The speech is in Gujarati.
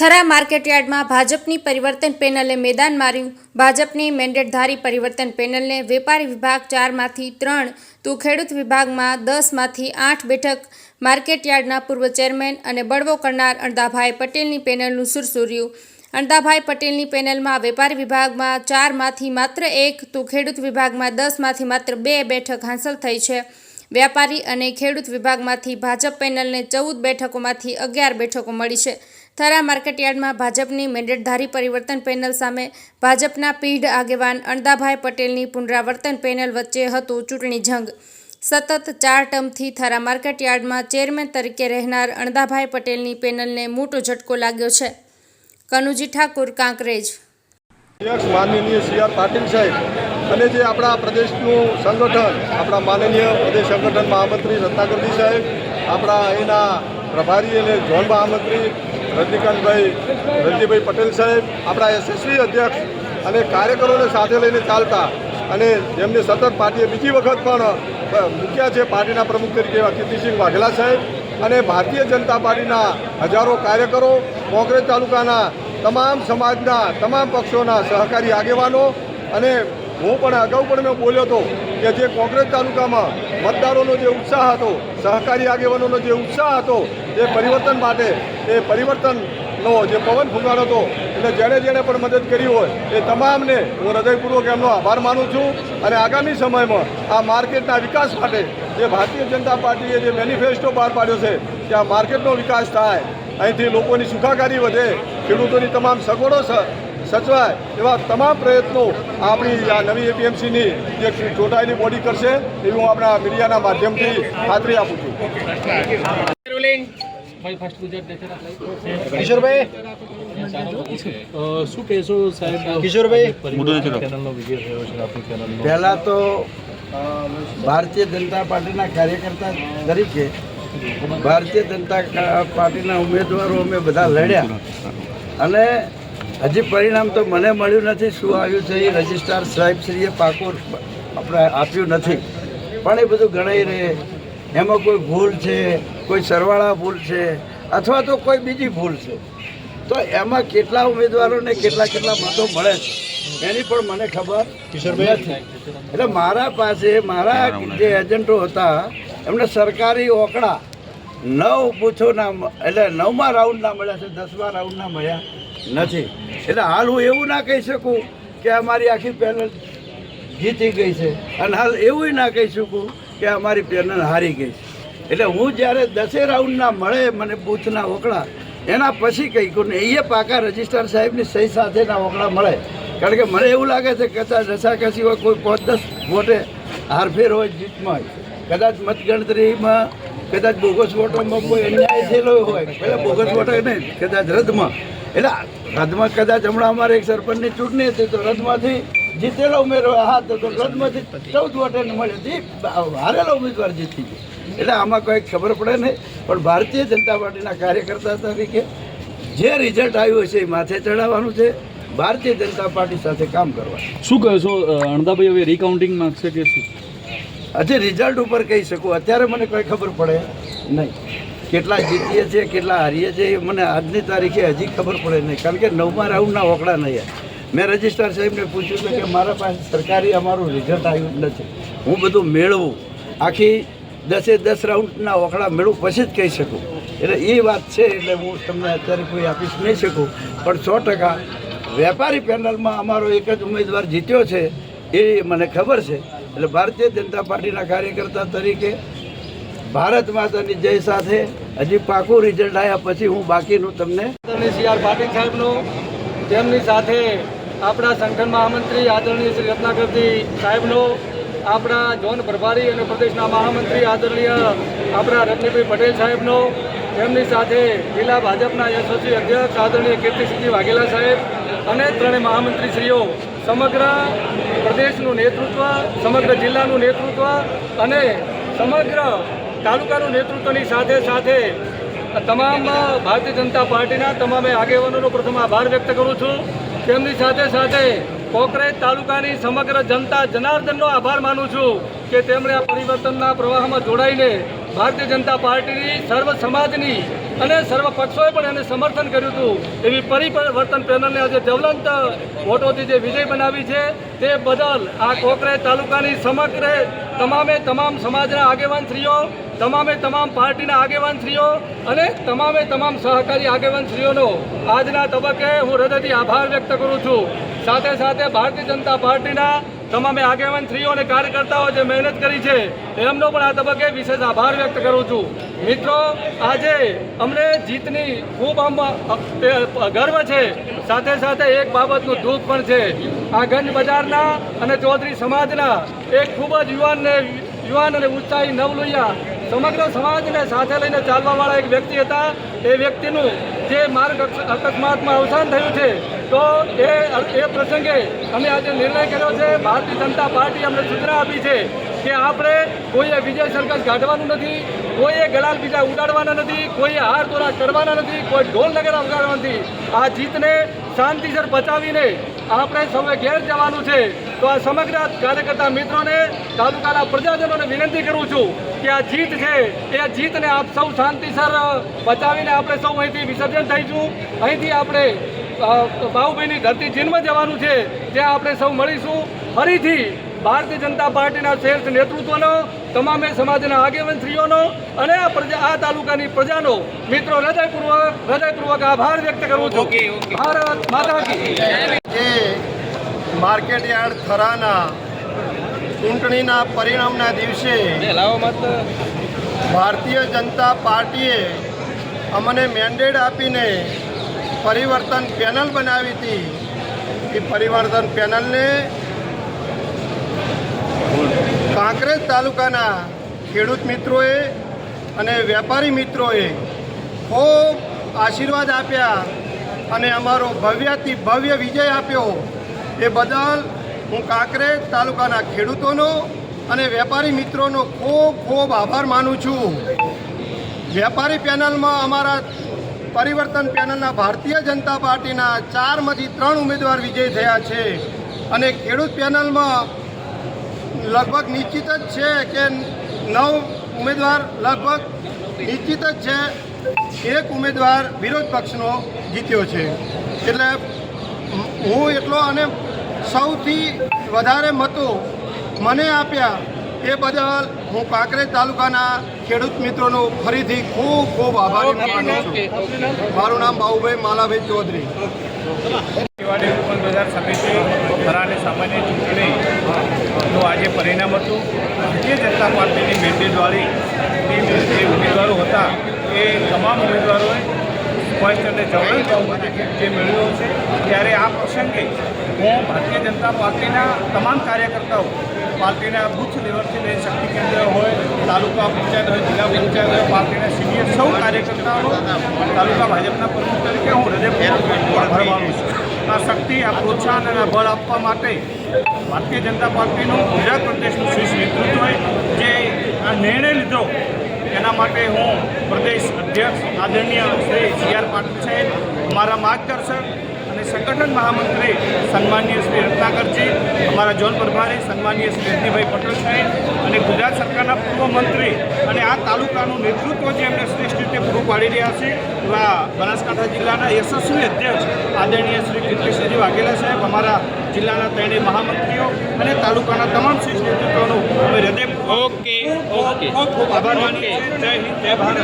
થરા માર્કેટયાર્ડમાં ભાજપની પરિવર્તન પેનલે મેદાન માર્યું. ભાજપની મેન્ડેટધારી પરિવર્તન પેનલને વેપારી વિભાગ ચારમાંથી ત્રણ, તો ખેડૂત વિભાગમાં દસમાંથી આઠ બેઠક માર્કેટયાર્ડના પૂર્વ ચેરમેન અને બળવો કરનાર અણદાભાઈ પટેલની પેનલનું સુરસુર્યું. અણદાભાઈ પટેલની પેનલમાં વેપારી વિભાગમાં ચારમાંથી માત્ર એક, તો ખેડૂત વિભાગમાં દસમાંથી માત્ર બે બેઠક હાંસલ થઈ છે. વ્યાપારી અને ખેડૂત વિભાગમાંથી ભાજપ પેનલને ચૌદ બેઠકોમાંથી અગિયાર બેઠકો મળી છે. થરા માર્કેટયાર્ડમાં ભાજપની મેન્ડેટધારી પરિવર્તન પેનલ સામે ભાજપના પીઢ આગેવાન અણદાભાઈ પટેલની પુનરાવર્તન પેનલ વચ્ચે હતું ચૂંટણી જંગ. સતત ચાર ટર્મથી થરા માર્કેટયાર્ડમાં ચેરમેન તરીકે રહેનાર અણદાભાઈ પટેલની પેનલને મોટો ઝટકો લાગ્યો છે. કનુજી ઠાકુર, કાંકરેજ. અધ્યક્ષ માનનીય સી આર પાટીલ સાહેબ અને જે આપણા પ્રદેશનું સંગઠન, આપણા માનનીય પ્રદેશ સંગઠન મહામંત્રી રત્નાકરજી સાહેબ, આપણા એના પ્રભારી અને ઝોન મહામંત્રી રજનીકાંતભાઈ રણજીભાઈ પટેલ સાહેબ, આપણા યશસ્વી અધ્યક્ષ અને કાર્યકરોને સાથે લઈને ચાલતા અને જેમને સતત પાર્ટીએ બીજી વખત પણ મૂક્યા છે પાર્ટીના પ્રમુખ તરીકે એવા કીર્તિસિંહ વાઘેલા સાહેબ અને ભારતીય જનતા પાર્ટીના હજારો કાર્યકરો, કોંગ્રેસ તાલુકાના તમામ સમાજના, તમામ પક્ષોના સહકારી આગેવાનો અને હું પણ અગાઉ પણ મેં બોલ્યો હતો કે જે કોંગ્રેસ તાલુકામાં મતદારોનો જે ઉત્સાહ હતો, સહકારી આગેવાનોનો જે ઉત્સાહ હતો એ પરિવર્તન માટે, એ પરિવર્તનનો જે પવન ફૂંકાણો હતો, એટલે જેણે જેણે પણ મદદ કરી હોય, એ તમામને હું હૃદયપૂર્વક એમનો આભાર માનું છું અને આગામી સમયમાં આ માર્કેટના વિકાસ માટે જે ભારતીય જનતા પાર્ટીએ જે મેનિફેસ્ટો બહાર પાડ્યો છે, કે આ માર્કેટનો વિકાસ થાય, અહીંથી લોકોની સુખાકારી વધે, ખેડૂતોની તમામ સગવડો સચવાય એવા તમામ પ્રયત્નો આપણી આ નવી એપીએમસીની જે ચૂંટાયેલી બોડી કરશે એવી હું આપણા મીડિયાના માધ્યમથી ખાતરી આપું છું. કિશોરભાઈ? શું કહેશો સાહેબ? કિશોરભાઈ? પહેલાં તો ભારતીય જનતા પાર્ટીના કાર્યકર્તા તરીકે ભારતીય જનતા પાર્ટીના ઉમેદવારો અમે બધા લડ્યા. અને હજી પરિણામ તો મને મળ્યું નથી શું આવ્યું છે એ રજિસ્ટ્રાર સાહેબશ્રીએ પાકું આપણે આપ્યું નથી. પણ એ બધું ગણાઈ રહે. એમાં કોઈ ભૂલ છે કોઈ સરવાળા ભૂલ છે અથવા તો કોઈ બીજી ભૂલ છે. તો એમાં કેટલા ઉમેદવારોને કેટલા કેટલા મતો મળે છે એની પણ મને ખબર નથી. એટલે મારા પાસે મારા જે એજન્ટો હતા એમને સરકારી ઓકડા નવ પૂછો ના એટલે નવમા રાઉન્ડના મળ્યા છે દસમા રાઉન્ડના મળ્યા નથી. એટલે હાલ હું એવું ના કહી શકું કે અમારી આખી પેનલ જીતી ગઈ છે. અને હાલ એવું ના કહી શકું કે અમારી પેનલ હારી ગઈ છે. એટલે હું જ્યારે દસે રાઉન્ડના મળે મને બૂથના ઓકળા એના પછી કહી કહું ને એ પાકા રજિસ્ટ્રાર સાહેબની સહી સાથેના ઓકળા મળે. કારણ કે મને એવું લાગે છે કે કદાચ રસાકસી હોય, કોઈ પાંચ દસ વોટે હારફેર હોય જીતમાં. હોય કદાચ મતગણતરીમાં, કદાચ બોગસ વોટોમાં કોઈ અન્યાય થયેલો હોય. પહેલાં બોગસ વોટો નહીં, કદાચ રદમાં. એટલે રદમાં કદાચ હમણાં અમારે એક સરપંચની ચૂંટણી હતી તો રદમાંથી જીતેલો ઉમેરો હા તો રદમાંથી ચૌદ વોટને મળે હતી. હારેલો ઉમેદવાર જીતી ગયો. એટલે આમાં કોઈ ખબર પડે નહીં. પણ ભારતીય જનતા પાર્ટીના કાર્યકર્તા તરીકે જે રિઝલ્ટ આવ્યું છે એ માથે ચડાવવાનું છે. ભારતીય જનતા પાર્ટી સાથે કામ કરવાનું શું કહો છો અણદાભાઈ હવે રિકાઉન્ટિંગ માંગશે કે શું? હજી રિઝલ્ટ ઉપર કહી શકું. અત્યારે મને કોઈ ખબર પડે નહીં. કેટલા જીતીએ છીએ, કેટલા હારીએ છીએ, એ મને આજની તારીખે હજી ખબર પડે નહીં. કારણ કે નવમા રાઉન્ડના ઓકડા નહીં મેં રજિસ્ટ્રાર સાહેબને પૂછ્યું કે મારા પાસે સરકારી અમારું રિઝલ્ટ આવ્યું નથી. હું બધું મેળવું. આખી દસે દસ રાઉન્ડના ઓકળા મેળવું પછી જ કહી શકું. એટલે એ વાત છે એટલે હું તમને અત્યારે કોઈ આપીશ નહીં શકું. પણ સો ટકા વેપારી પેનલમાં અમારો એક જ ઉમેદવાર જીત્યો છે, એ મને ખબર છે. એટલે ભારતીય જનતા પાર્ટીના કાર્યકર્તા તરીકે ભારત માતાની જય સાથે હજી પાકું રિઝલ્ટ આવ્યા પછી હું બાકીનું તમને સી આર પાટીલ સાહેબનું, તેમની સાથે આપણા સંગઠન મહામંત્રી આદરણીય શ્રી રત્નાકરજી સાહેબનો, આપણા જોન પ્રભારી અને પ્રદેશના મહામંત્રી આદરણીય આપણા રત્નભાઈ પટેલ સાહેબનો, તેમની સાથે જિલ્લા ભાજપના યશસ્વી અધ્યક્ષ આદરણીય કીર્તિસિંહજી વાઘેલા સાહેબ અને ત્રણેય મહામંત્રીશ્રીઓ, સમગ્ર પ્રદેશનું નેતૃત્વ, સમગ્ર જિલ્લાનું નેતૃત્વ અને સમગ્ર તાલુકાનું નેતૃત્વની સાથે સાથે તમામ ભારતીય જનતા પાર્ટીના તમામે આગેવાનોનો પ્રથમ આભાર વ્યક્ત કરું છું. તેમની સાથે સાથે કોકરેજ તાલુકાની સમગ્ર જનતા જનાર્દનનો આભાર માનું છું કે તેમણે આ પરિવર્તનના પ્રવાહમાં જોડાઈને ભારતીય જનતા પાર્ટીની સર્વ સમાજની અને સર્વ પક્ષોએ પણ એને સમર્થન કર્યું હતું. એવી પરિવર્તન પેનલને આજે જ્વલંત વોટોથી જે વિજય બનાવી છે, તે બદલ આ કોકરેજ તાલુકાની સમગ્ર તમામે તમામ સમાજના આગેવાનશ્રીઓ, તમામે તમામ પાર્ટીના આગેવાનશ્રીઓ અને તમામે તમામ સહકારી આગેવાનશ્રીઓનો આજના તબક્કે હું હૃદયથી આભાર વ્યક્ત કરું છું. સાથે સાથે ભારતીય જનતા પાર્ટીના તમામે આગેવાનશ્રીઓ અને કાર્યકર્તાઓ જે મહેનત કરી છે એમનો પણ આ તબક્કે વિશેષ આભાર વ્યક્ત કરું છું. મિત્રો, આજે અમને જીતની ખૂબ આમ ગર્વ છે. સાથે સાથે એક બાબતનું દુઃખ પણ છે. આ ગંજ બજારના અને ચૌધરી સમાજના એક ખૂબ જ યુવાનને, યુવાન અને ઉત્સાહી નવલુયા સમગ્ર સમાજને સાથે લઈને ચાલવાવાળા એક વ્યક્તિ હતા. એ વ્યક્તિનું જે માર્ગ અકસ્માતમાં અવસાન થયું છે તો એ એ પ્રસંગે અમે આજે નિર્ણય કર્યો છે, ભારતીય જનતા પાર્ટી અમને સૂચના આપી છે કે આપણે કોઈએ વિજય સરઘસ કાઢવાનું નથી, કોઈએ ગળાલ બીજા ઉડાડવાના નથી, કોઈએ હાર તોરા કરવાના નથી, કોઈ ઢોલ નગર ઉગાડવા નથી. આ જીતને શાંતિસર બચાવીને આપણે સૌએ ઘેર જવાનું છે. તો આ સમગ્ર કાર્યકર્તા મિત્રોને, તાલુકાના પ્રજાજનોને વિનંતી કરું છું કે આ જીત છે, એ જીતને આપ સૌ શાંતિસર બચાવીને આપણે સૌ અહીંથી વિસર્જન થઈશું. અહીંથી આપણે અ, ધરતી ચીનમાં જવાનું છે ત્યાં આપણે સૌ મળીશું. ફરીથી ભારતીય જનતા પાર્ટીના શ્રેષ્ઠ નેતૃત્વનો તમામે સમાજના આગેવાનશ્રીઓનો અને આ પ્રજા આ તાલુકાની પ્રજાનો મિત્રો હૃદયપૂર્વક હૃદયપૂર્વક આભાર વ્યક્ત કરું છું. ભારત માતા કી જે માર્કેટ યાર્ડ થરાના ચૂંટણીના પરિણામના દિવસે ભારતીય જનતા પાર્ટીએ અમને મેન્ડેટ આપીને પરિવર્તન પેનલ બનાવી હતી. એ પરિવર્તન પેનલને કાંકરેજ તાલુકાના ખેડૂત મિત્રોએ અને વેપારી મિત્રોએ ખૂબ આશીર્વાદ આપ્યા અને અમારો ભવ્યથી ભવ્ય વિજય આપ્યો. એ બદલ હું કાંકરેજ તાલુકાના ખેડૂતોનો અને વેપારી મિત્રોનો ખૂબ ખૂબ આભાર માનું છું. વેપારી પેનલમાં અમારા પરિવર્તન પેનલના ભારતીય જનતા પાર્ટીના ચારમાંથી ત્રણ ઉમેદવાર વિજય થયા છે. અને ખેડૂત પેનલમાં લગભગ નિશ્ચિત જ છે કે નવ ઉમેદવાર લગભગ નિશ્ચિત જ છે. એક ઉમેદવાર વિરોધ પક્ષનો જીત્યો છે. એટલે હું એટલો અને સૌથી વધારે મતો મને આપ્યા એ બદલ હું કાંકરેજ તાલુકાના ખેડૂત મિત્રોનો ફરીથી ખૂબ ખૂબ આભારી માનું છું. મારું નામ બાહુભાઈ માલાભાઈ ચૌધરી. દિવાળી રૂપન બજાર સમિતિ થરાની સામાન્ય ચૂંટણીનું આજે પરિણામ હતું. ભારતીય જનતા પાર્ટીની મેન્ડેટવાળી ટીમ જે ઉમેદવારો હતા એ તમામ ઉમેદવારોએ સ્પષ્ટ અને બહુમતી જે મેળવ્યો છે. ત્યારે આ પ્રસંગે હું ભારતીય જનતા પાર્ટીના તમામ કાર્યકર્તાઓ પાર્ટીના બુથ લેવલથી લઈ શક્તિ કેન્દ્ર હોય, તાલુકા પંચાયત હોય, જિલ્લા પંચાયત હોય, પાર્ટીના સિનિયર સૌ કાર્યકર્તાઓ, તાલુકા ભાજપના પ્રમુખ તરીકે હું હૃદયપૂર્વક આભાર માનું છું. આ શક્તિ, આ પ્રોત્સાહન અને બળ આપવા માટે ભારતીય જનતા પાર્ટીનું ગુજરાત પ્રદેશનું શીર્ષ નેતૃત્વએ જે આ નિર્ણય લીધો, એના માટે હું પ્રદેશ અધ્યક્ષ, આદરણીય શ્રી સી આર પાટીલ સાહેબ, અમારા માર્ગદર્શક સંગઠન મહામંત્રી સન્માનીય શ્રી રત્નાકરજી અમારા જોન પ્રભારી સન્માનીય શ્રી રજનીભાઈ પટેલ સાહેબ અને ગુજરાત સરકારના પૂર્વ મંત્રી અને આ તાલુકાનું નેતૃત્વ જે એમને શ્રેષ્ઠ રીતે પૂરું પાડી રહ્યા છે એવા બનાસકાંઠા જિલ્લાના યશસ્વી અધ્યક્ષ આદરણીય શ્રી કીર્તિસિંહજી વાઘેલા સાહેબ અમારા જિલ્લાના ત્રણેય મહામંત્રીઓ અને તાલુકાના તમામ શ્રેષ્ઠ નેતૃત્વનો અમે હૃદય ઓકે ઓકે ખૂબ ખૂબ આભાર માનીએ જય હિન્દ જય ભારત.